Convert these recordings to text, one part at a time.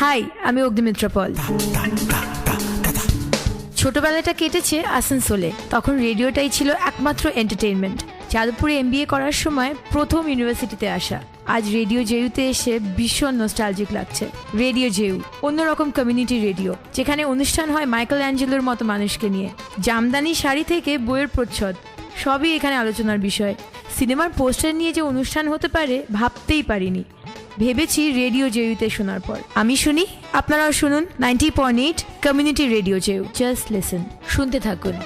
High, আমি অগ্নিমিত্র পল। ছোটবেলাটা কেটেছে আসানসোলে তখন রেডিওটাই ছিল একমাত্র এন্টারটেইনমেন্ট যাদবপুরে এমবিএ করার সময় প্রথম ইউনিভার্সিটিতে আসা। আজ রেডিও জেউতে এসে ভীষণ নস্টালজিক লাগছে। রেডিও জেউ, অন্যরকম কমিউনিটি রেডিও, যেখানে অনুষ্ঠান হয় মাইকেল অ্যাঞ্জেলোর মতো মানুষকে নিয়ে। জামদানি শাড়ি থেকে বইয়ের প্রচ্ছদ, সবই এখানে আলোচনার বিষয়। সিনেমার পোস্টার নিয়ে যে অনুষ্ঠান হতে পারে ভাবতেই পারিনি। ভেবেছি রেডিও জেউতে শোনার পর। আমি শুনি আপনারাও শুনুন ninety point eight community radio JU just listen শুনতে থাকুন।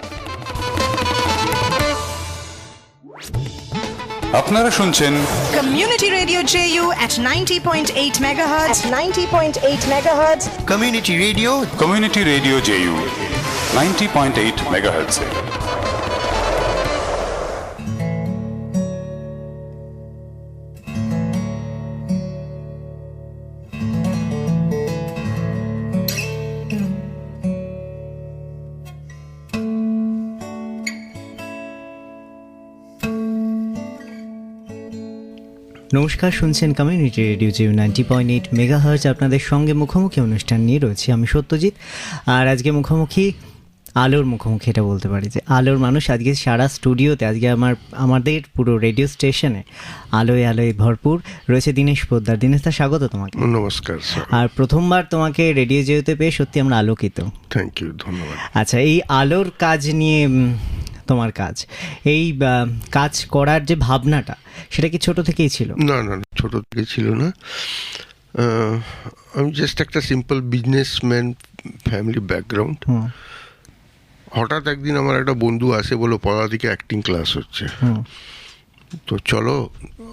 আপনারা শুনছেন Community Radio JU at 90.8 megahertz. at 90.8 megahertz. Community Radio community radio JU ninety point নমস্কার শুনছেন community radio JU ninety point eight megahertz আপনাদের সঙ্গে মুখোমুখি অনুষ্ঠান নিয়ে রয়েছি আমি সত্যজিৎ। আর আজকে মুখোমুখি আলোর মুখোমুখি এটা বলতে পারি যে আলোর মানুষ আজকে সারা স্টুডিওতে আজকে আমার আমাদের পুরো রেডিও স্টেশনে আলোয় আলোয় ভরপুর। রয়েছে দীনেশ পোদ্দার। দীনেশ দা স্বাগত তোমাকে। নমস্কার আর প্রথমবার তোমাকে রেডিও যেতে পেয়ে সত্যি আমরা আলোকিত। থ্যাংক ইউ ধন্যবাদ। আচ্ছা এই আলোর কাজ নিয়ে তোমার কাজ। এই কাজ করার যে ভাবনাটা সেটা কি ছোট থেকেই ছিল? না না না, ছোট থেকে ছিল না। আমি জাস্ট একটা সিম্পল বিজনেসম্যান ফ্যামিলি ব্যাকগ্রাউন্ড হঠাৎ একদিন আমার একটা বন্ধু আসে বলো পড়া থেকে অ্যাক্টিং ক্লাস হচ্ছে। তো চলো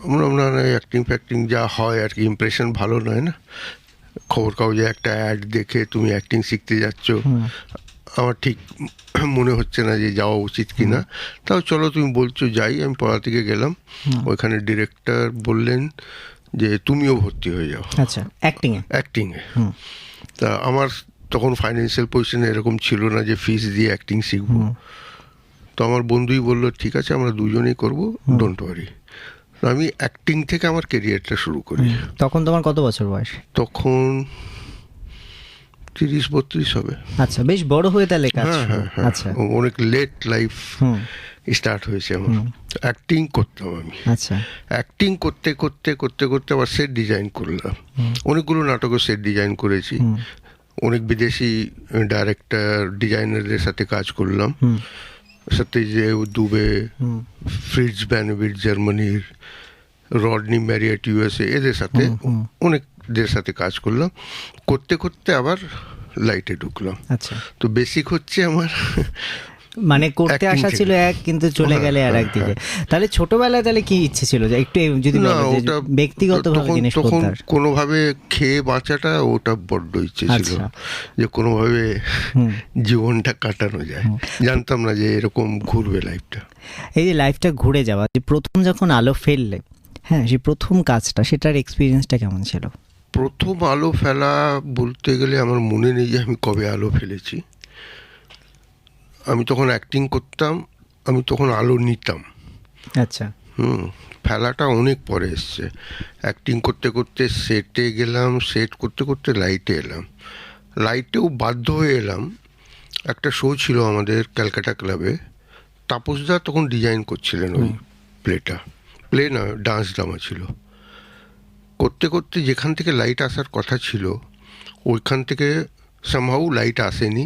আমরা আমরা অ্যাক্টিং ফ্যাক্টিং যা হয় আর কি ইমপ্রেশন ভালো নয় না? খবর কাগজে একটা অ্যাড দেখে তুমি অ্যাক্টিং শিখতে যাচ্ছ। আমার ঠিক মনে হচ্ছে না যে যাওয়া উচিত কি না তাও চলো তুমি বলছো যাই আমি পড়া থেকে গেলাম। ওইখানে ডিরেক্টর বললেন যে তুমিও ভর্তি হয়ে যাও। আচ্ছা অ্যাক্টিংয়ে অ্যাক্টিংয়ে তা আমার তখন ফাইন্যান্সিয়াল পজিশন এরকম ছিল না যে ফিস দিয়ে অ্যাক্টিং শিখব। তো আমার বন্ধুই বলল ঠিক আছে আমরা দুজনেই করব ডোন্ট ওয়ারি আমি অ্যাক্টিং থেকে আমার কেরিয়ারটা শুরু করি। তখন তোমার কত বছর বয়স? তখন তিরিশ বত্রিশ হবে। আচ্ছা বেশ বড় হয়ে তাহলে কাজ হ্যাঁ হ্যাঁ হ্যাঁ। আচ্ছা। অনেক লেট লাইফ স্টার্ট হয়েছে আমার। অ্যাক্টিং করতাম আমি। আচ্ছা। অ্যাক্টিং করতে করতে করতে করতে আবার সেট ডিজাইন করলাম। অনেকগুলো নাটকের সেট ডিজাইন করেছি। অনেক বিদেশি ডাইরেক্টর ডিজাইনারদের সাথে কাজ করলাম। সত্যি যে দুবে ফ্রিজ ব্যানভিট জার্মানির রডনি ম্যারিয়েট ইউএসএ এদের সাথে অনেকদের সাথে কাজ করলাম। করতে করতে আবার লাইটে ঢুকলাম। আচ্ছা। তো বেসিক হচ্ছে আমার মানে করতে আসা ছিল এক কিন্তু চলে হ্যাঁ, গেলে আর হ্যাঁ, একদিকে। তাহলে ছোটবেলায় তাহলে কি ইচ্ছে ছিল? যে একটু যদি ব্যক্তিগতভাবে জিনিস তখন কোনোভাবে খেয়ে বাঁচাটা ওটা বড্ড ইচ্ছে ছিল। আচ্ছা। যে কোনোভাবে জীবনটা কাটানো যায়। জানতাম না যে এরকম ঘুরবে লাইফটা এই যে লাইফটা ঘুরে যাওয়া যে প্রথম যখন আলো ফেললে হ্যাঁ সেই প্রথম কাজটা সেটার এক্সপিরিয়েন্সটা কেমন ছিল? প্রথম আলো ফেলা বলতে গেলে আমার মনে নেই যে আমি কবে আলো ফেলেছি। আমি তখন অ্যাক্টিং করতাম আমি তখন আলো নিতাম। আচ্ছা। হুম ফেলাটা অনেক পরে এসছে। অ্যাক্টিং করতে করতে সেটে গেলাম সেট করতে করতে লাইটে এলাম। লাইটেও বাধ্য হয়ে এলাম। একটা শো ছিল আমাদের ক্যালকাটা ক্লাবে। তাপসদা তখন ডিজাইন করছিলেন ওই প্লেটা প্লে ডান্স ড্রামা ছিল। করতে করতে যেখান থেকে লাইট আসার কথা ছিল, ওইখান থেকে সামহাউ লাইট আসেনি।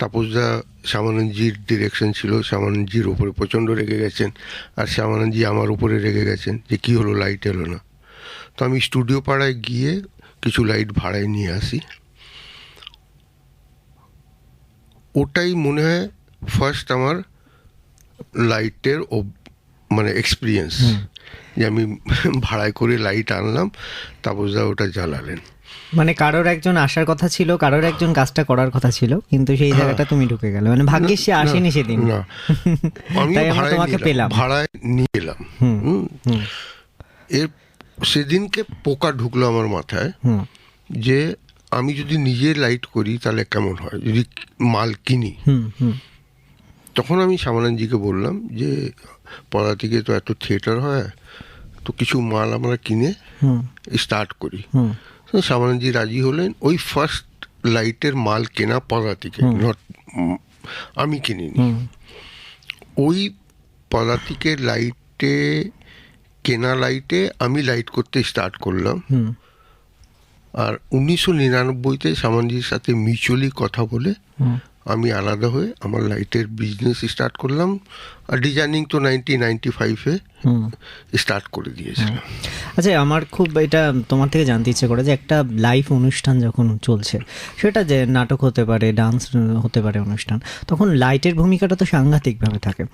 তাপসদা শ্যামানন্দজির ডিরেকশন ছিল, শ্যামানন্দজির ওপরে প্রচণ্ড রেগে গেছেন আর শ্যামানন্দজি আমার উপরে রেগে গেছেন যে কী হলো লাইট এলো না। তো আমি স্টুডিও পাড়ায় গিয়ে কিছু লাইট ভাড়ায় নিয়ে আসি। ওটাই মনে হয় ফার্স্ট আমার লাইটের মানে এক্সপিরিয়েন্স যে আমি ভাড়ায় করে লাইট আনলাম তাপসদা ওটা জ্বালালেন। মানে কারোর একজন আসার কথা ছিল কারোর একজন কাজটা করার কথা ছিল কিন্তু সেই জায়গাটা তুমি ঢুকে গেলে। মানে ভাগ্যিস সে আসেনি সেদিন। না। আমি ভাড়ায় তোমাকে নিয়ে পেলাম। এলাম ভাড়ায় নিয়ে এলাম হুম। এর সেদিনকে পোকা ঢুকলো আমার মাথায় যে আমি যদি নিজে লাইট করি তাহলে কেমন হয়? যদি মাল কিনি। হুম হুম। তখন আমি শ্যামানন্দজিকে বললাম যে পড়া থেকে তো এত থিয়েটার হয় তো কিছু মাল আমরা কিনে স্টার্ট করি। তো সামানজি রাজি হলেন ওই ফার্স্ট লাইটের মাল কেনা পদাতিকে নট আমি কিনিনি। ওই পদাতিকের লাইটে কেনা লাইটে আমি লাইট করতে স্টার্ট করলাম। আর উনিশশো নিরানব্বইতে সামানজির সাথে মিউচুয়ালি কথা বলে আমি আলাদা হয়ে আমার লাইটের বিজনেস স্টার্ট করলাম। ডিজাইনিং তো নাইনটিন নাইনটি ফাইভে হুম। স্টার্ট করে দিয়েছিলাম। আচ্ছা আমার খুব এটা তোমার থেকে জানতে ইচ্ছে করে যে একটা লাইভ অনুষ্ঠান যখন চলছে সেটা যে নাটক হতে পারে ডান্স হতে পারে অনুষ্ঠান তখন লাইটের ভূমিকাটা তো সাংঘাতিকভাবে থাকে।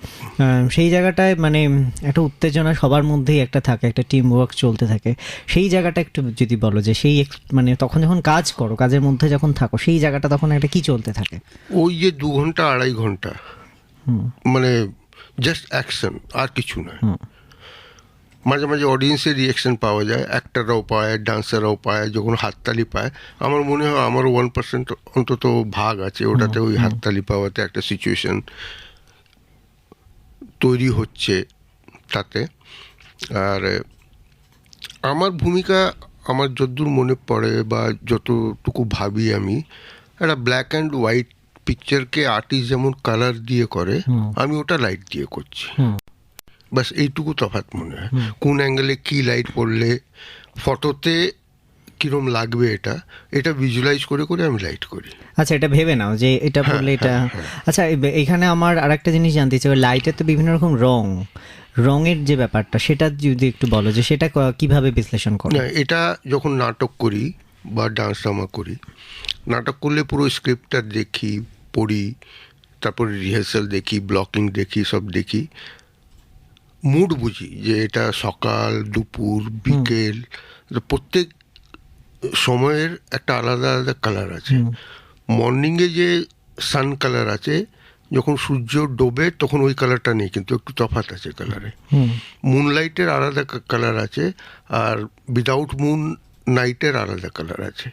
সেই জায়গাটায় মানে একটা উত্তেজনা সবার মধ্যেই একটা থাকে একটা টিম ওয়ার্ক চলতে থাকে। সেই জায়গাটা একটু যদি বলো যে সেই মানে তখন যখন কাজ করো কাজের মধ্যে যখন থাকো সেই জায়গাটা তখন একটা কি চলতে থাকে? ওই যে দু ঘণ্টা আড়াই ঘণ্টা মানে জাস্ট অ্যাকশন আর কিছু নয়। মাঝে মাঝে অডিয়েন্সের রিয়াকশন পাওয়া যায় অ্যাক্টাররাও পায় ডান্সাররাও পায় যখন হাততালি পায় আমার মনে হয় আমার ওয়ান পার্সেন্ট অন্তত ভাগ আছে ওটাতে ওই হাততালি পাওয়াতে একটা সিচুয়েশন তৈরি হচ্ছে তাতে। আর আমার ভূমিকা আমার যতদূর মনে পড়ে বা যতটুকু ভাবি আমি একটা ব্ল্যাক অ্যান্ড হোয়াইট পিকচারকে আর্টিস্ট যেমন কালার দিয়ে করে আমি ওটা লাইট দিয়ে করছি। বাস এইটুকু তফাৎ মনে হয়। কোন অ্যাঙ্গেলে কি লাইট পড়লে ফটোতে কিরম লাগবে এটা এটা ভিজুয়ালাইজ করে করে আমি লাইট করি। আচ্ছা এটা ভেবে নাও যে এটা পড়লে এটা আচ্ছা এখানে আমার আরেকটা জিনিস জানতে চাই লাইটের তো বিভিন্ন রকম রং। রঙের যে ব্যাপারটা সেটা যদি একটু বলো যে সেটা কীভাবে বিশ্লেষণ করো? এটা যখন নাটক করি বা ডান্স ড্রামা করি নাটক করলে পুরো স্ক্রিপ্টটা দেখি পড়ি তারপরে রিহার্সাল দেখি ব্লকিং দেখি সব দেখি। মুড বুঝি যে এটা সকাল দুপুর বিকেল প্রত্যেক সময়ের একটা আলাদা আলাদা কালার আছে। মর্নিংয়ে যে সান কালার আছে যখন সূর্য ডোবে তখন ওই কালারটা নেই কিন্তু একটু তফাৎ আছে কালারে মুনলাইটের আলাদা কালার আছে আর উইদাউট মুন নাইটের আলাদা কালার আছে।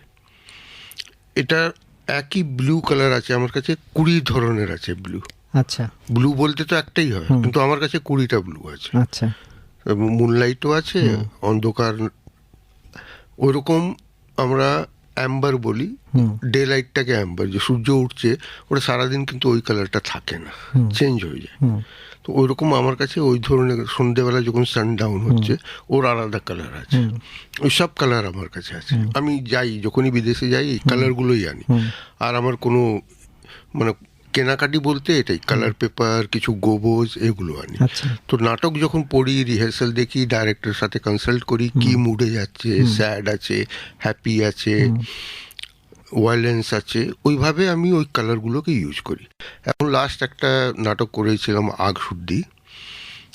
এটা একই ব্লু কালার আছে আমার কাছে কুড়ি ধরনের আছে ব্লু আচ্ছা। ব্লু বলতে তো একটাই হয় কিন্তু আমার কাছে কুড়িটা ব্লু আছে। আচ্ছা। মুনলাইটও আছে অন্ধকার ওইরকম আমরা অ্যাম্বার বলি ডে লাইটটাকে অ্যাম্বার যে সূর্য উঠছে ওটা সারাদিন কিন্তু ওই কালারটা থাকে না চেঞ্জ হয়ে যায়। তো ওইরকম আমার কাছে ওই ধরনের সন্ধেবেলা যখন সান ডাউন হচ্ছে ওর আলাদা কালার আছে। ওই সব কালার আমার কাছে আছে। আমি যাই যখনই বিদেশে যাই এই কালারগুলোই আনি। আর আমার কোনো মানে কেনাকাটি বলতে এটাই কালার পেপার কিছু গোবজ এগুলো আনি। আচ্ছা। তো নাটক যখন পড়ি রিহার্সাল দেখি ডাইরেক্টরের সাথে কনসাল্ট করি কি মুডে যাচ্ছে স্যাড আছে হ্যাপি আছে। ওয়াইলেন্স আছে ওইভাবে আমি ওই কালারগুলোকে ইউজ করি। এখন লাস্ট একটা নাটক করেছিলাম আগ শুদ্ধি।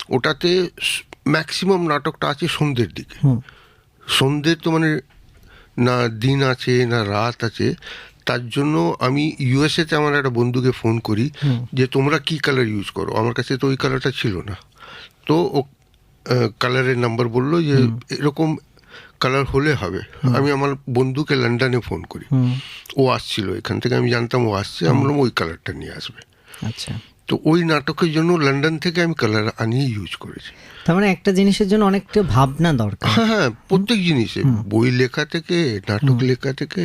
ওটাতে ম্যাক্সিমাম নাটকটা আছে সন্ধ্যের দিকে। সন্ধ্যের তো মানে না দিন আছে না রাত আছে। তার জন্য আমি ইউএসএতে আমার একটা বন্ধুকে ফোন করি যে তোমরা কি কালার ইউজ করো? আমার কাছে তো ওই কালারটা ছিল না। তো ও কালারের নাম্বার বলল যে এরকম কালার হলে হবে। আমি আমার বন্ধুকে লন্ডনে ফোন করি। ও আসছিল এখান থেকে আমি জানতাম ও আসছে আমরা ওই কালারটা নিয়ে আসবে। আচ্ছা। তো ওই নাটকের জন্য লন্ডন থেকে আমি কালার আনিয়ে ইউজ করেছি। তার মানে একটা জিনিসের জন্য অনেকটা ভাবনা দরকার। হ্যাঁ হ্যাঁ প্রত্যেক জিনিসে। বই লেখা থেকে নাটক লেখা থেকে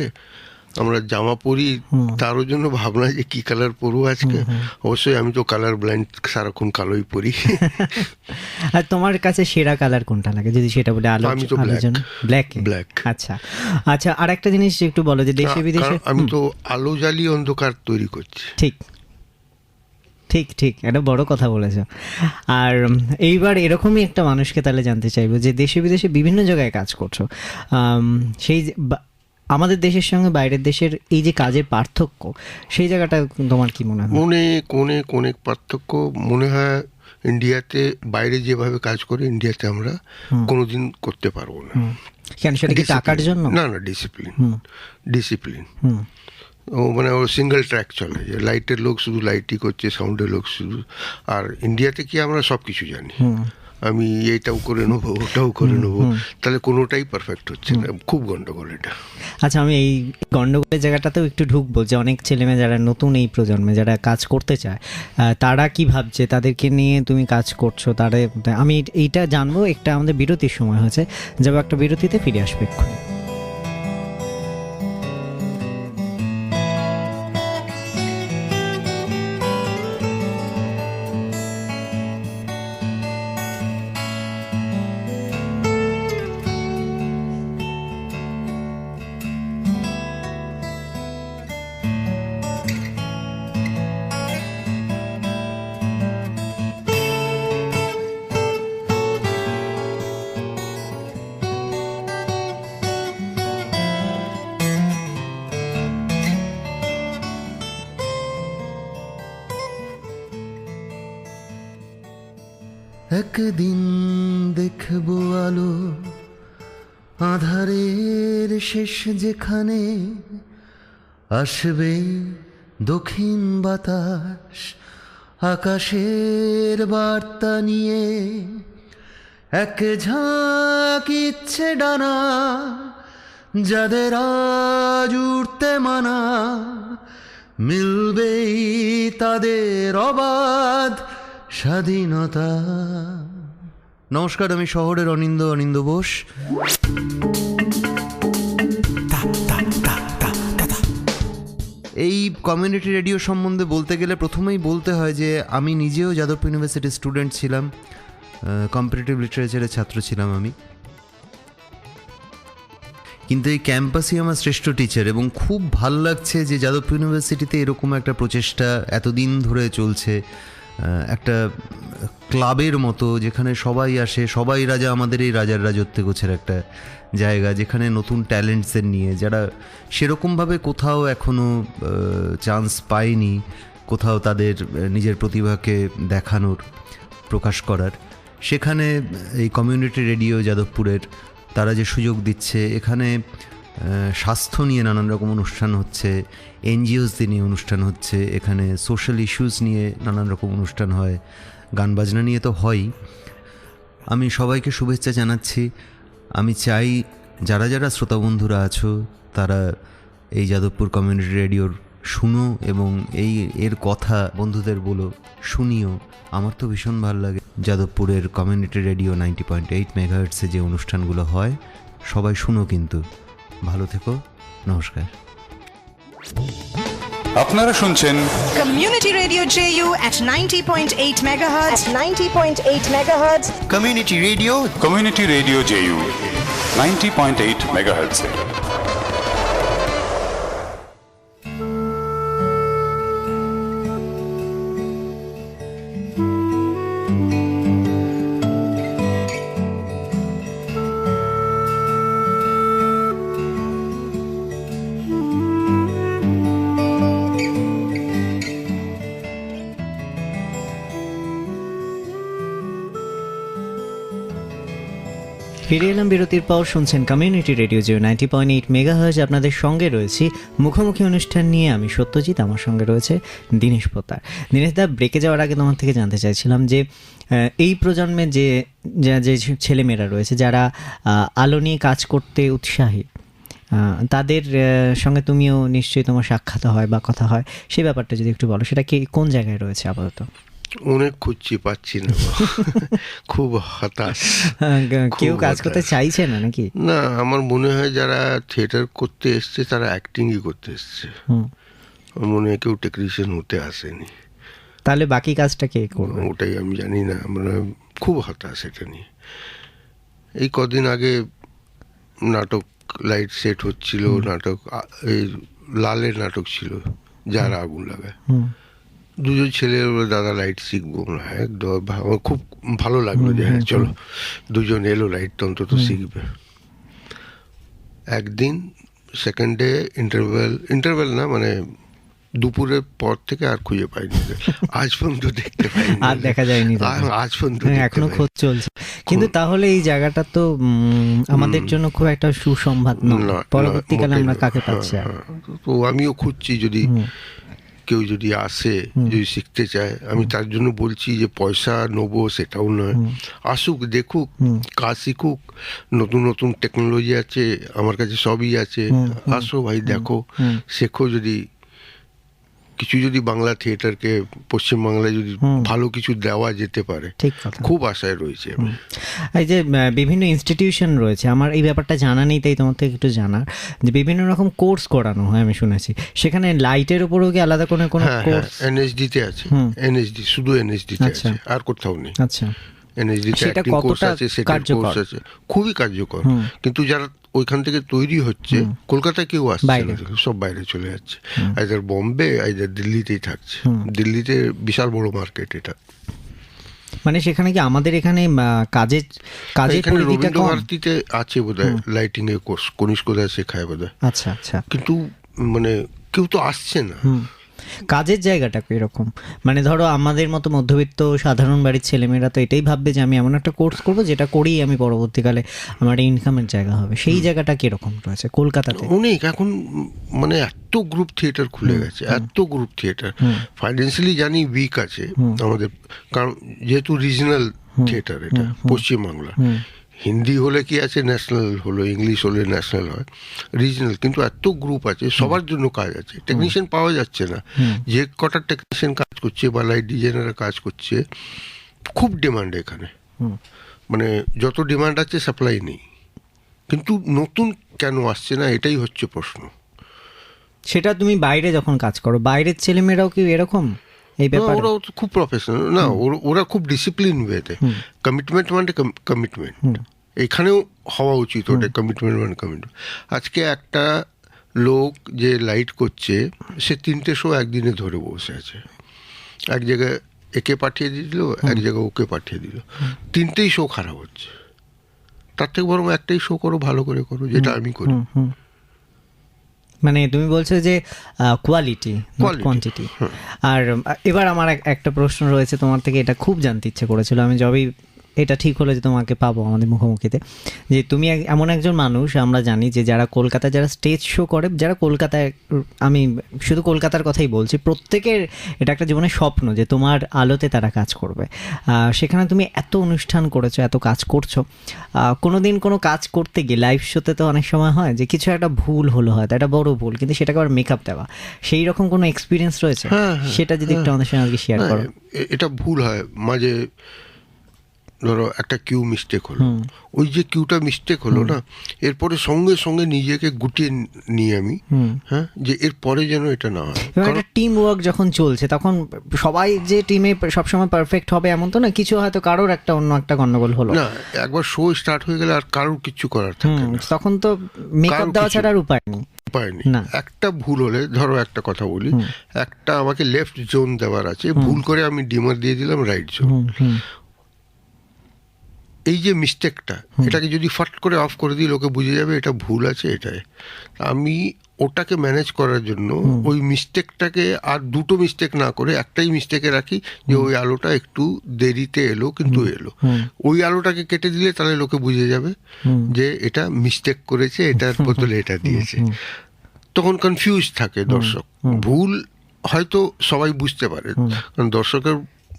আমরা জামা পরি তারও জন্য ভাবনা যে কি কালার পরবো আজকে। অবশ্যই আমি তো কালার ব্লাইন্ড সারাক্ষণ কালোই পরি। আর তোমার কাছে সেরা কালার কোনটা লাগে? যদি সেটা বলে আলো আমি তো. আলোচনা। ব্ল্যাক আচ্ছা। আচ্ছা আর একটা জিনিস একটু বলো যে দেশে বিদেশে আমি তো আলো জ্বালিয়ে অন্ধকার তৈরি করছি। ঠিক। ঠিক ঠিক। একটা বড় কথা বলেছ। আর এইবার এরকমই একটা মানুষকে তাহলে জানতে চাইব যে দেশে বিদেশে বিভিন্ন জায়গায় কাজ করছ। সেই আমাদের দেশের সঙ্গে বাইরের দেশের এই যে কাজের পার্থক্য সেই জায়গাটা তোমার কি মনে হয়? অনেক অনেক অনেক পার্থক্য মনে হয় ইন্ডিয়াতে বাইরে যেভাবে কাজ করে ইন্ডিয়াতে আমরা কোনোদিন করতে পারব না। কেন সেটা কি টাকার জন্য? না না ডিসিপ্লিন ডিসিপ্লিন ও মানে ও সিঙ্গেল ট্র্যাক চলে। যে লাইটের লোক শুধু লাইটই করছে সাউন্ডের লোক শুধু। আর ইন্ডিয়াতে কি আমরা সব কিছু জানি আমি এটাও করে নেব ওটাও করে নেব। তাহলে কোনোটাই পারফেক্ট হচ্ছে না। খুব গন্ডগোল এটা। আচ্ছা আমি এই গন্ডগোলের জায়গাটাতেও একটু ঢুকবো যে অনেক ছেলেমেয়ে যারা নতুন এই প্রজন্মে যারা কাজ করতে চায় তারা কি ভাবছে? তাদেরকে নিয়ে তুমি কাজ করছ তারা আমি এইটা জানব। একটা আমাদের বিরতির সময় হয়েছে। যাব একটা বিরতিতে ফিরে আসবে এক্ষুনি। একদিন দেখব আলো আধারের শেষ যেখানে আসবে দক্ষিণ বাতাস, আকাশের বার্তা নিয়ে। এক ঝাঁক ইচ্ছে ডানা যাদের আজ উঠতে মানা, মিলবেই তাদের অবাধ স্বাধীনতা। নমস্কার আমি শহরের অনিন্দ অনিন্দ বোস। এই কমিউনিটি রেডিও সম্বন্ধে বলতে গেলে প্রথমেই বলতে হয় যে আমি নিজেও যাদবপুর ইউনিভার্সিটির স্টুডেন্ট ছিলাম। কম্পিটিটিভ লিটারেচারের ছাত্র ছিলাম আমি। কিন্তু এই ক্যাম্পাসই আমার শ্রেষ্ঠ টিচার এবং খুব ভালো লাগছে যে যাদবপুর ইউনিভার্সিটিতে এরকম একটা প্রচেষ্টা এতদিন ধরে চলছে। একটা ক্লাবের মতো যেখানে সবাই আসে, সবাই রাজা, আমাদের এই রাজার রাজত্বে গোছের একটা জায়গা, যেখানে নতুন ট্যালেন্টসের নিয়ে, যারা সেরকমভাবে কোথাও এখনও চান্স পায়নি, কোথাও তাদের নিজের প্রতিভাকে দেখানোর, প্রকাশ করার। সেখানে এই কমিউনিটি রেডিও যাদবপুরের, তারা যে সুযোগ দিচ্ছে, এখানে স্বাস্থ্য নিয়ে নানান রকম অনুষ্ঠান হচ্ছে এনজিওসদের নিয়ে অনুষ্ঠান হচ্ছে, এখানে সোশ্যাল ইস্যুস নিয়ে নানান রকম অনুষ্ঠান হয়, গান বাজনা নিয়ে তো হয়ই। আমি সবাইকে শুভেচ্ছা জানাচ্ছি। আমি চাই যারা যারা শ্রোতা বন্ধুরা আছো, তারা এই যাদবপুর কমিউনিটি রেডিওর শুনো এবং এই এর কথা বন্ধুদের বলো, শুনিও। আমার তো ভীষণ ভালো লাগে। যাদবপুরের community radio ninety point eight মেগাহার্টসে যে অনুষ্ঠানগুলো হয়, সবাই শুনো কিন্তু। ভালো থেকো নমস্কার। আপনারা শুনছেন কমিউনিটি রেডিও যে ninটি at 90.8 point eight 90.8 megahertz. Community radio community radio JU ninety point eight megahertz ফিরে এলাম বিরতির পর। শুনছেন community radio JU ninety point eight mega আপনাদের সঙ্গে রয়েছি মুখোমুখি অনুষ্ঠান নিয়ে আমি সত্যজিৎ, আমার সঙ্গে রয়েছে দীনেশ পোতার দীনেশ দা ব্রেকে যাওয়ার আগে তোমার থেকে জানতে চাইছিলাম যে এই প্রজন্মে যা- যে ছেলেমেয়েরা রয়েছে, যারা আলো নিয়ে কাজ করতে উৎসাহী তাদের সঙ্গে তুমিও নিশ্চয়ই তোমার সাক্ষাৎ হয় বা কথা হয় সেই ব্যাপারটা যদি একটু বলো, সেটা কি কোন জায়গায় রয়েছে আপাতত? অনেক খুঁজছি পাচ্ছি না। খুব হতাশ। কেউ কাজ করতে চাইছে না নাকি? না আমার মনে হয় যারা থিয়েটার করতে এসছে তারা অ্যাক্টিংই করতে এসছে। আমার মনে হয় কেউ টেকনিশিয়ান হতে আসেনি। তাহলে বাকি কাজটা কে করবে? ওটাই আমি জানি না আমরা খুব হতাশ এটা নিয়ে। এই কদিন আগে নাটক লাইট সেট হচ্ছিল নাটক এই লালের নাটক ছিল যার আগুন লাগায়। দুজন ছেলে দাদা লাইট শিখব হ্যাঁ। আমার খুব ভালো লাগল যে হ্যাঁ চলো দুজন এলো লাইট তো অন্তত শিখবে। একদিন সেকেন্ড ডে ইন্টারভেল ইন্টারভেল না মানে দুপুরের পর থেকে আর খুঁজে পাইনি আজ পর্যন্ত দেখতে পাইনি আর দেখা যায়নি। আজ পর্যন্ত হ্যাঁ, এখনও খোঁজ চলছে। কিন্তু তাহলে এই জায়গাটা তো আমাদের জন্য খুব একটা সুসংবাদ নয়। পরবর্তীকালে আমরা কাকে পাচ্ছি হ্যাঁ, হ্যাঁ। তো আমিও খুঁজছি যদি কেউ যদি আসে যদি শিখতে চায় আমি তার জন্য বলছি যে পয়সা নেব সেটাও নয়। আসুক দেখুক কাজ শিখুক নতুন নতুন টেকনোলজি আছে আমার কাছে সবই আছে আসো ভাই দেখো শেখো যদি কিছু যদি বাংলা থিয়েটারকে পশ্চিমবাংলায় যদি ভালো কিছু দেওয়া যেতে পারে খুব আশায় রয়েছে এই যে বিভিন্ন ইনস্টিটিউশন রয়েছে আমার এই ব্যাপারটা জানা নেই তাই তোমার থেকে একটু জানার। যে বিভিন্ন রকম কোর্স করানো হয় আমি শুনেছি। সেখানে লাইটের উপরেও কি আলাদা কোনো কোনো হ্যাঁ হ্যাঁ কোর্স এনএসডি তে আছে। এনএসডি শুধু এনএসডি তে আচ্ছা। আছে আর কোথাও নেই। আচ্ছা। অ্যাক্টিং কোর্স আছে সেটার কোর্স আছে। খুবই কার্যকর। কিন্তু যারা ওইখান থেকে তৈরি হচ্ছে কলকাতায় কেউ আসছে না। সব বাইরে চলে যাচ্ছে। আইদার বম্বে আইদার দিল্লিতেই থাকছে। দিল্লিতে বিশাল বড় মার্কেট এটা। মানে সেখানে কি আমাদের এখানে কাজের কাজের এখানে আছে বোধহয় লাইটিং এর কোর্স কনিষ্ক দাস শেখায় বোধহয়। আচ্ছা আচ্ছা। কিন্তু মানে কেউ তো আসছে না। কাজের জায়গাটা এরকম? মানে ধরো আমাদের মতো মধ্যবিত্ত সাধারণ বাড়ির ছেলেমেয়েরা তো এটাই ভাববে যে আমি এমন একটা কোর্স করব যেটা করেই আমি পরবর্তীকালে আমার ইনকামের জায়গা হবে। সেই জায়গাটা কীরকম রয়েছে কলকাতাতে? অনেক এখন মানে এত গ্রুপ থিয়েটার খুলে গেছে এত গ্রুপ থিয়েটার ফাইন্যান্সিয়ালি জানি উইক আছে আমাদের কারণ যেহেতু রিজনাল থিয়েটার এটা পশ্চিমবাংলা। হিন্দি হলে কি আছে ন্যাশনাল হলো ইংলিশ হলে ন্যাশনাল হয় রিজনাল কিন্তু এত গ্রুপ আছে সবার জন্য কাজ আছে। টেকনিশিয়ান পাওয়া যাচ্ছে না। যে কটা টেকনিশিয়ান কাজ করছে বা লাইট ডিজাইনাররা কাজ করছে খুব ডিমান্ড এখানে। মানে যত ডিমান্ড আছে সাপ্লাই নেই। কিন্তু নতুন কেন আসছে না এটাই হচ্ছে প্রশ্ন। সেটা তুমি বাইরে যখন কাজ করো বাইরের ছেলেমেয়েরাও কি এরকম? এই ব্যাপারে। ওরাও তো খুব প্রফেশনাল না ওরা- ওরা খুব ডিসিপ্লিন ওয়েতে কমিটমেন্ট মানে কমিটমেন্ট এখানেও হওয়া উচিত ওটা কমিটমেন্ট মানে কমিটমেন্ট আজকে একটা লোক যে লাইট করছে সে তিনটে শো একদিনে ধরে বসে আছে। এক জায়গায় একে পাঠিয়ে দিল এক জায়গায় ওকে পাঠিয়ে দিল। তিনটেই শো খারাপ হচ্ছে। তার থেকে বরং একটাই শো করো ভালো করে করো যেটা আমি করি। মানে তুমি বলছো যে কোয়ালিটি কোয়ান্টিটি আর এবার আমার একটা প্রশ্ন রয়েছে তোমার থেকে এটা খুব জানতে ইচ্ছে করেছিল। আমি যবেই এটা ঠিক হলো যে তোমাকে পাবো আমাদের মুখোমুখিতে। যে তুমি এমন একজন মানুষ আমরা জানি যে যারা কলকাতায় যারা স্টেজ শো করে যারা কলকাতায় আমি শুধু কলকাতার কথাই বলছি প্রত্যেকের এটা একটা জীবনের স্বপ্ন যে তোমার আলোতে তারা কাজ করবে। সেখানে তুমি এত অনুষ্ঠান করেছ এত কাজ করছ। কোনো দিন কোনো কাজ করতে গিয়ে লাইভ শোতে তো অনেক সময় হয় যে কিছু একটা ভুল হলো হয়তো একটা বড় ভুল কিন্তু সেটাকে আবার মেকআপ দেওয়া। সেই রকম কোনো এক্সপিরিয়েন্স রয়েছে? হ্যাঁ, হ্যাঁ, সেটা যদি একটু আমাদের সঙ্গে আজকে শেয়ার করো। এটা ভুল হয়। মাঝে ধরো একটা কিউ মিস্টেক হলো। ওই যে কিউটা মিস্টেক হলো না এরপরে সঙ্গে সঙ্গে নিজেকে গুটিয়ে নিই আমি হ্যাঁ যে এরপরে যেন এটা না হয়। একটা টিম ওয়ার্ক যখন চলছে তখন সবাই যে টিমে সবসময় পারফেক্ট হবে এমন তো না কিছু হয়তো কারোর একটা অন্য একটা গন্ডগোল হলো। না একবার শো স্টার্ট হয়ে গেলে আর কারোর কিচ্ছু করার থাকে না। তখন তো মেকআপ দেওয়া কিছু- ছাড়া আর উপায় নেই। উপায় নেই। একটা ভুল হলে ধরো একটা কথা বলি একটা আমাকে লেফট জোন দেওয়ার আছে ভুল করে আমি ডিমার দিয়ে দিলাম রাইট জোন এই যে মিস্টেকটা এটাকে যদি ফাট করে অফ করে দিই লোকে বুঝে যাবে এটা ভুল আছে এটাই। আমি ওটাকে ম্যানেজ করার জন্য ওই মিস্টেকটাকে আর দুটো মিস্টেক না করে একটাই মিস্টেকে রাখি যে ওই আলোটা একটু দেরিতে এলো কিন্তু এলো। ওই আলোটাকে কেটে দিলে তাহলে লোকে বুঝে যাবে যে এটা মিস্টেক করেছে এটার বদলে এটা দিয়েছে। তখন কনফিউজ থাকে দর্শক। ভুল হয়তো সবাই বুঝতে পারে। কারণ দর্শকের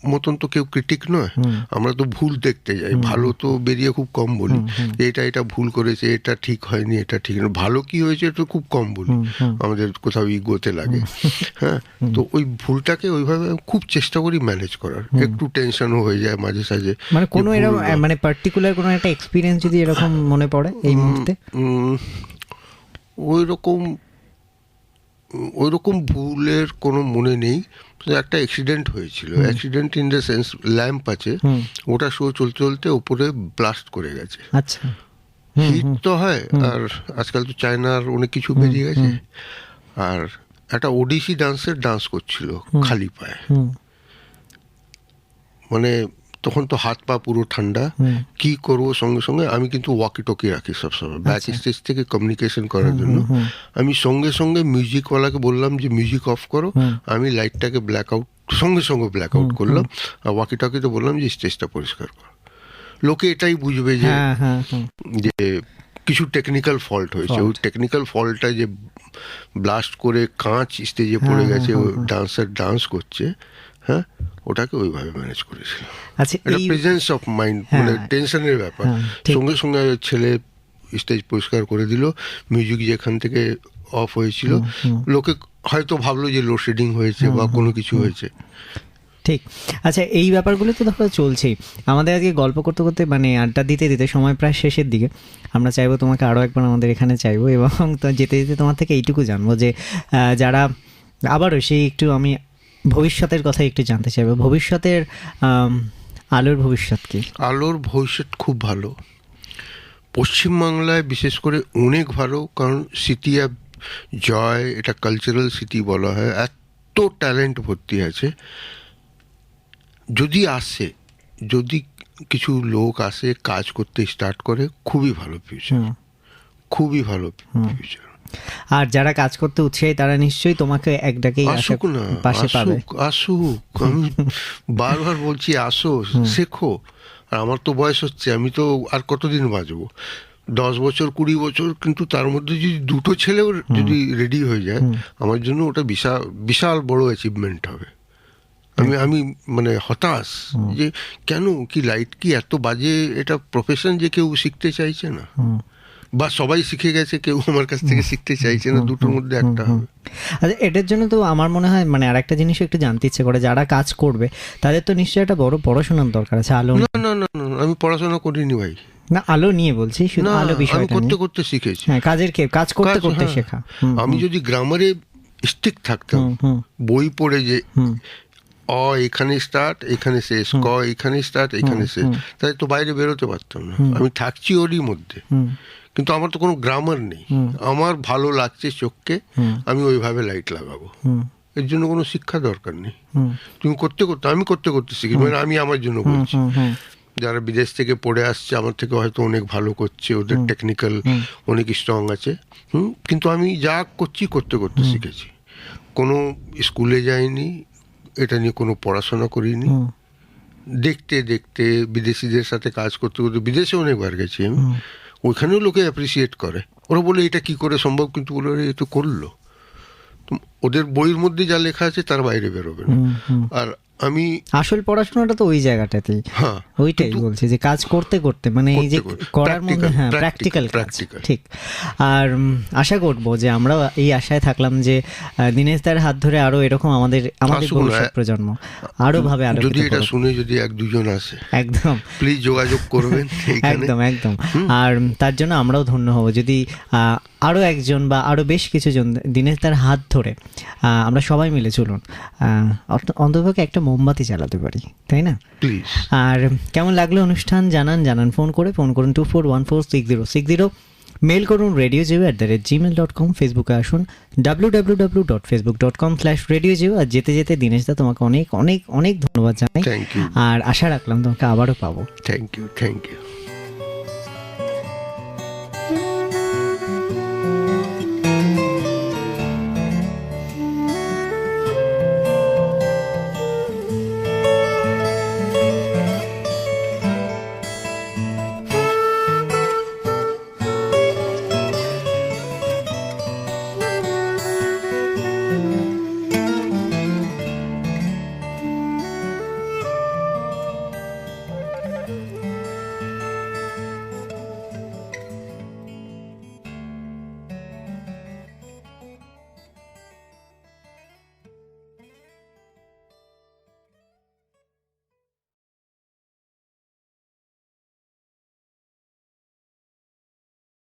মতন তো কেউ ক্রিটিক নয়। আমরা তো ভুল দেখতে যাই। ভালো তো বেরিয়ে খুব কম বলি। যে এটা এটা ভুল করেছে এটা ঠিক হয়নি এটা ঠিক না ভালো কি হয়েছে এটা খুব কম বলি। আমাদের কোথাও ইগোতে লাগে। হ্যাঁ? তো ওই ভুলটাকে ওইভাবে খুব চেষ্টা করি ম্যানেজ করার। একটু টেনশনও হয়ে যায় মাঝে সাঝে। মানে কোনো এরকম মানে পার্টিকুলার কোনো একটা এক্সপিরিয়েন্স যদি এরকম মনে পড়ে এই মুহূর্তে? ওই রকম ওই রকম ভুলের কোনো মনে নেই। একটা অ্যাক্সিডেন্ট হয়েছিল। Accident in the sense lamp আছে। ওটা শো চলতে চলতে উপরে ব্লাস্ট করে গেছে। আচ্ছা। হিট তো হয় আর আজকাল তো চায়নার অনেক কিছু বেরিয়ে গেছে। আর একটা ওডিসি ডান্সের ডান্স করছিল খালি পায়ে। মানে তখন তো হাত পা পুরো ঠান্ডা। কি করব সঙ্গে সঙ্গে? আমি কিন্তু ওয়াকি টকি রাখি সবসময় ব্যাক স্টেজ থেকে কমিউনিকেশন করার জন্য। আমি সঙ্গে সঙ্গে মিউজিকওয়ালাকে বললাম যে মিউজিক অফ করো। আমি লাইটটাকে ব্ল্যাক আউট সঙ্গে সঙ্গে ব্ল্যাক আউট করলাম। আর ওয়াকি টকি তো বললাম যে স্টেজটা পরিষ্কার করো। লোকে এটাই বুঝবে যে হ্যাঁ হ্যাঁ হ্যাঁ যে কিছু টেকনিক্যাল ফল্ট হয়েছে। ওই টেকনিক্যাল ফল্টটা যে ব্লাস্ট করে কাঁচ স্টেজে পড়ে গেছে ডান্সার ডান্স করছে। হ্যাঁ? ওটাকে ওইভাবে ম্যানেজ করেছিল। আচ্ছা এটা প্রেজেন্স অফ মাইন্ড হ্যাঁ। মানে টেনশনের ব্যাপার। হ্যাঁ। সঙ্গে সঙ্গে ছেলে স্টেজ পরিষ্কার করে দিল মিউজিক যেখান থেকে অফ হয়েছিল। লোকে হয়তো ভাবলো যে লোডশেডিং হয়েছে বা কোনো কিছু হয়েছে। ঠিক। আচ্ছা এই ব্যাপারগুলো তো দেখো চলছেই। আমাদের আজকে গল্প করতে করতে মানে আড্ডা দিতে দিতে সময় প্রায় শেষের দিকে আমরা চাইব তোমাকে আরও একবার আমাদের এখানে চাইব এবং যেতে যেতে তোমার থেকে এইটুকু জানব যে যারা আবারও সেই একটু আমি ভবিষ্যতের কথা একটু জানতে চাইব। ভবিষ্যতের আলোর ভবিষ্যৎ কি? আলোর ভবিষ্যৎ খুব ভালো। পশ্চিমবাংলায় বিশেষ করে অনেক ভালো কারণ সিটিয়া জয় এটা কালচারাল সিটি বলা হয় এত ট্যালেন্ট ভর্তি আছে। যদি আসে যদি কিছু লোক আসে কাজ করতে স্টার্ট করে খুবই ভালো ফিউচার। খুবই ভালো ফিউচার আর যারা কাজ করতে উৎসাহী তারা নিশ্চয়ই তোমাকে এক ডাকেই আসুক না পাশে পাবে। আসুক আসুক আমি বারবার বলছি আসো শেখো। আর আমার তো বয়স হচ্ছে আমি তো আর কতদিন বাঁচবো দশ বছর কুড়ি বছর কিন্তু তার মধ্যে যদি দুটো ছেলেও যদি রেডি হয়ে যায় আমার জন্য ওটা বিশাল বিশাল বড় অ্যাচিভমেন্ট হবে। আমি আমি মানে হতাশ যে কেন কি লাইট কি এত বাজে? এটা প্রফেশন যে কেউ শিখতে চাইছে না। বা সবাই শিখে গেছে কেউ আমার কাছ থেকে শিখতে চাইছে না দুটোর মধ্যে একটা হবে আচ্ছা এটার জন্য তো আমার মনে হয় মানে আরেকটা জিনিস একটু জানতে ইচ্ছে করে যারা কাজ করবে তাদের তো নিশ্চয়ই একটা বড় পড়াশোনার দরকার আছে আলো না না না না আমি পড়াশোনা করিনি ভাই। না আলো নিয়ে বলছি শুধু আলো আমি করতে করতে শিখেছি। হ্যাঁ কাজের কে কাজ করতে করতে হ্যাঁ। শেখা। আমি যদি গ্রামারে স্টিক থাকতাম। বই পড়ে যে। অ এখানে স্টার্ট এখানে শেষ ক এখানে স্টার্ট এখানে শেষ তাই তো বাইরে বেরোতে পারতাম না। আমি থাকছি ওরই মধ্যে। কিন্তু আমার তো কোনো গ্রামার নেই। আমার ভালো লাগছে চোখকে আমি ওইভাবে লাইট লাগাবো। এর জন্য কোনো শিক্ষা দরকার নেই। তুমি করতে করতে আমি করতে করতে শিখি মানে আমি আমার জন্য বলছি। যারা বিদেশ থেকে পড়ে আসছে আমার থেকে হয়তো অনেক ভালো করছে ওদের টেকনিক্যাল অনেক স্ট্রং আছে। হুম কিন্তু আমি যা করছি করতে করতে শিখেছি। কোনো স্কুলে যাইনি এটা নিয়ে কোনো পড়াশোনা করিনি। দেখতে দেখতে বিদেশিদের সাথে কাজ করতে করতে বিদেশে অনেকবার গেছি আমি। ওইখানেও লোকে অ্যাপ্রিসিয়েট করে। ওরা বলে এটা কি করে সম্ভব? কিন্তু বলে এই এ তো করল। ওদের বইয়ের মধ্যে যা লেখা আছে তার বাইরে বেরোবে না। আর আমি আসল পড়াশোনাটা তো ওই জায়গাটাতেই হ্যাঁ ওইটাই বলছি যে কাজ করতে করতে মানে এই যে। করার মধ্যে হ্যাঁ প্র্যাকটিক্যাল. ঠিক আর আশা করব যে আমরা এই আশায় থাকলাম যে দীনেশ দার হাত ধরে আরও এরকম আমাদের আমাদের ভবিষ্যৎ। প্রজন্ম আরও ভাবে আরও যদি এটা শুনে যদি এক দুজন আসে একদম প্লিজ যোগাযোগ করবেন একদম একদম আর তার জন্য আমরাও ধন্য হব যদি আহ, আরও একজন বা আরও বেশ কিছু জন দিনেশ তার হাত ধরে আমরা সবাই মিলে চলুন আহ, অন্ত- অন্ততপক্ষে একটা মোমবাতি জ্বালাতে পারি তাই না? আর কেমন লাগল অনুষ্ঠান জানান জানান ফোন করে ফোন করুন two four one four six zero six zero mail করুন radio JU at the rate gmail dot com ফেসবুকে আসুন W W W dot facebook dot com slash radio JU আর যেতে যেতে দিনেশদা তোমাকে অনেক অনেক অনেক ধন্যবাদ জানাই। আর আশা রাখলাম তোমাকে আবারও পাবো। Thank you thank you